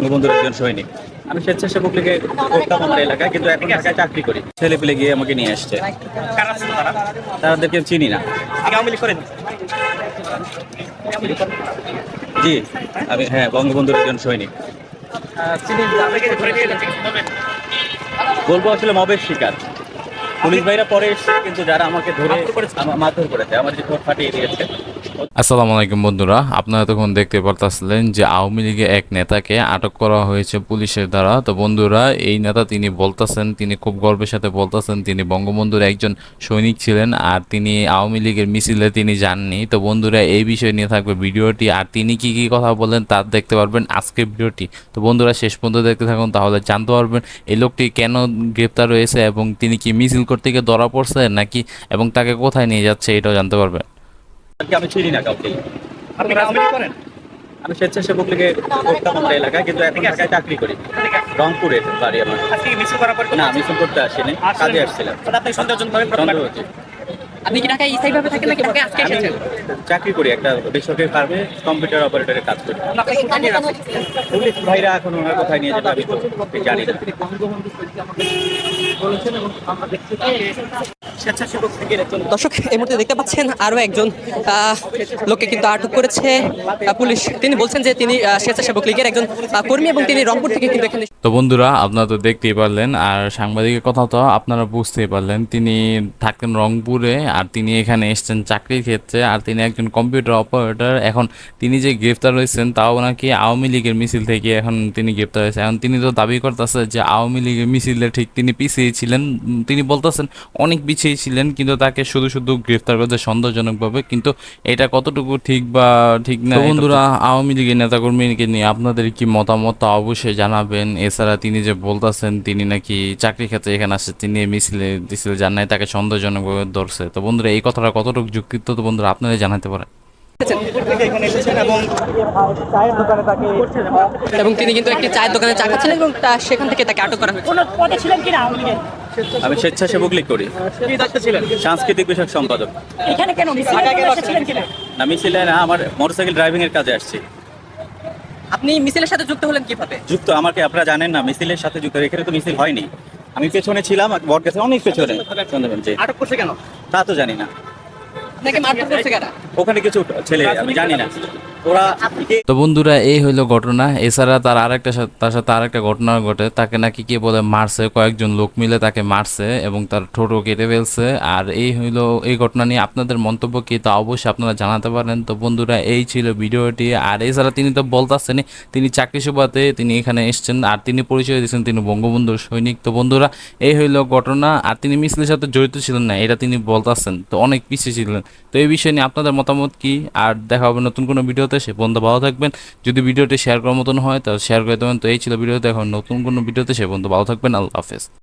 বঙ্গবন্ধুর একজন সৈনিক। আমি স্বেচ্ছাসেবক লীগে করতাম আমার এলাকায়, কিন্তু এখন ঢাকায় চাকরি করি। ছেলে পেলে গিয়ে আমাকে নিয়ে আসছে। তাদেরকে চিনি না। জি, আমি হ্যাঁ বঙ্গবন্ধুর একজন সৈনিক। বলব আসলে মবের শিকার। পুলিশ ভাইরা পরে এসছে, কিন্তু যারা আমাকে ধরে মারধর করেছে, আমার যে ঠোঁট ফাটিয়ে দিয়েছে আসসালামু আলাইকুম বন্ধুরা, আপনারা তখন দেখতে পারতেছিলেন যে আওয়ামী লীগের এক নেতাকে আটক করা হয়েছে পুলিশের দ্বারা। তো বন্ধুরা, এই নেতা তিনি বলতেছেন, তিনি খুব গর্বের সাথে বলতেছেন, তিনি বঙ্গবন্ধুর একজন সৈনিক ছিলেন আর তিনি আওয়ামী লীগের মিছিলে তিনি যাননি। তো বন্ধুরা, এই বিষয় নিয়ে থাকবে ভিডিওটি আর তিনি কি কি কথা বলেন তা দেখতে পারবেন আজকের ভিডিওটি। তো বন্ধুরা, শেষ পর্যন্ত দেখতে থাকুন, তাহলে জানতে পারবেন এই লোকটি কেন গ্রেপ্তার হয়েছে এবং তিনি কি মিছিল করতে গিয়ে ধরা পড়ছে নাকি এবং তাকে কোথায় নিয়ে যাচ্ছে এটাও জানতে পারবেন। আমি চিনি না কাউকে। আপনি লীগ করেন? আমি স্বেচ্ছাসেবক লীগে করতাম আমার এলাকায় কিন্তু এখন ঢাকায় চাকরি করি। রংপুরে বাড়ি আমার। আজকে করার পর না মিছিল করতে আসিনি। কাজে আসছিলাম। আপনি কি ঢাকায় স্থায়ীভাবে থাকেন নাকি ঢাকায় আজকে এসেছেন? চাকরি করি একটা বেসরকারি ফার্মে কম্পিউটার অপারেটরের কাজ করি। পুলিশ ভাইরা এখন ওনার কোথায় নিয়ে যাবে আমি তো জানি না। দর্শক এই মুহূর্তে দেখতে পাচ্ছেন আরও একজন লোককে কিন্তু আটক করেছে পুলিশ। তিনি বলছেন যে তিনি স্বেচ্ছাসেবক লীগের একজন কর্মী এবং তিনি রংপুর থেকে কিন্তু এখানে তো বন্ধুরা আপনারা তো দেখতেই পারলেন আর সাংবাদিকের কথা তো আপনারা বুঝতেই পারলেন। তিনি থাকেন রংপুরে আর তিনি এখানে এসেছেন চাকরির ক্ষেত্রে আর তিনি একজন কম্পিউটার অপারেটর। এখন তিনি যে গ্রেফতার হয়েছেন তাও নাকি আওয়ামী লীগের মিছিল থেকে এখন তিনি গ্রেফতার হয়েছে এখন তিনি তো দাবি করতেছে যে আওয়ামী লীগের মিছিলে ঠিক তিনি পিছিয়ে ছিলেন। তিনি বলতেছেন অনেক পিছিয়ে ছিলেন কিন্তু তাকে শুধু শুধু গ্রেফতার করতে সন্দেহজনকভাবে। কিন্তু এটা কতটুকু ঠিক বা ঠিক না বন্ধুরা আওয়ামী লীগের নেতাকর্মীকে নিয়ে আপনাদের কি মতামত তা অবশ্যই জানাবেন। এছাড়া তিনি যে বলতেছেন তিনি নাকি চাকরি ক্ষেত্রে এখানে আসছে তিনি মিছিলে দিছিল নাই তাকে সন্দেহজনকভাবে ধরছে। তো বন্ধুরা এই কথাটা কতটুকু যুক্তিত্ব তো বন্ধুরা আপনারা জানাতে পারেন। এবং চায়ের দোকানে তাকে এবং তিনি কিন্তু একটি চায়ের দোকানে চা খাচ্ছিলেন এবং তা- সেখান থেকে তাকে আটক করা হয়েছে। পদে ছিলেন কিনা আমি স্বেচ্ছাসেবক লীগ করি। ছিলেন? সাংস্কৃতিক বিষয়ক সম্পাদক। এখানে কেন? মিছিল এসেছিলেন কিনা? না মিছিলে না আমার মোটরসাইকেল ড্রাইভিং এর কাজে আসছি। আপনি মিছিলের সাথে যুক্ত হলেন কীভাবে? যুক্ত আমাকে আপনারা জানেন না মিছিলের সাথে যুক্ত এখানে তো মিছিল হয়নি। আমি পেছনে ছিলাম বট গেছে অনেক পেছনে। আটক করছে কেন? তা তো জানি না। আপনাকে মারধর করছে কারা? ওখানে কিছু ছেলে আমি জানি না। তো বন্ধুরা, এই হইল ঘটনা। এছাড়া তার আরেকটা তার সাথে আরেকটা ঘটনা ঘটে। তাকে নাকি কে বলে মারছে, কয়েকজন লোক মিলে তাকে মারছে এবং তার ঠোঁটও কেটে ফেলছে। আর এই হইল, এই ঘটনা নিয়ে আপনাদের মন্তব্য কি তা অবশ্যই আপনারা জানাতে পারেন। তো বন্ধুরা, এই ছিল ভিডিওটি। আর এছাড়া তিনি তো বলতেছেন, তিনি চাকরি সুবাদে তিনি এখানে এসেছেন আর তিনি পরিচয় দিয়েছেন তিনি বঙ্গবন্ধুর সৈনিক। তো বন্ধুরা, এই হইল ঘটনা। আর তিনি মিছিলের সাথে জড়িত ছিলেন না, এটা তিনি বলতেছেন। তো অনেক পিছিয়ে ছিলেন। তো এই বিষয় নিয়ে আপনাদের মতামত কি? আর দেখা হবে নতুন কোনো ভিডিওতে সে পর্যন্ত ভালো থাকবেন। যদি ভিডিওটি শেয়ার করার মতন হয়, তাহলে শেয়ার করে দেবেন। তো এই ছিল ভিডিওতে, এখন নতুন কোনো ভিডিওতে সে পর্যন্ত ভালো থাকবেন। আল্লাহ হাফেজ।